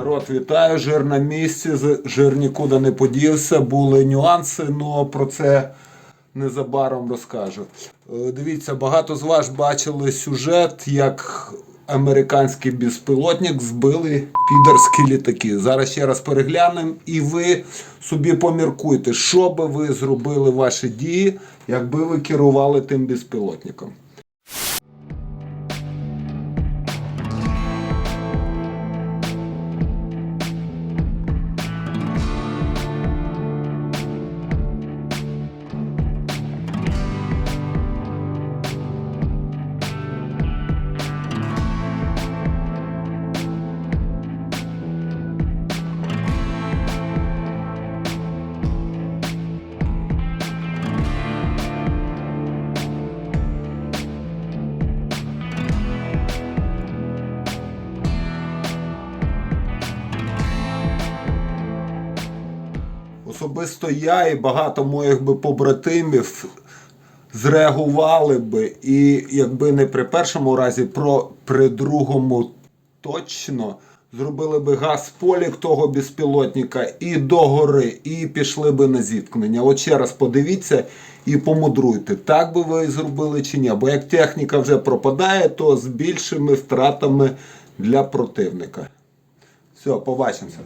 Народ, вітаю, жир на місці, жир нікуди не подівся, були нюанси, але про це незабаром розкажу. Е, Дивіться, багато з вас бачили сюжет, як американський безпілотник збили підерські літаки. Зараз ще раз переглянемо, і ви собі поміркуйте, що би ви зробили ваші дії, якби ви керували тим безпілотником. Особисто я і багато моїх би побратимів зреагували би, і якби не при першому разі, про при другому точно зробили би газ полік того безпілотника і до гори, і пішли би на зіткнення. От ще раз подивіться і помудруйте, так би ви зробили чи ні. Бо як техніка вже пропадає, то з більшими втратами для противника. Все, побачимося.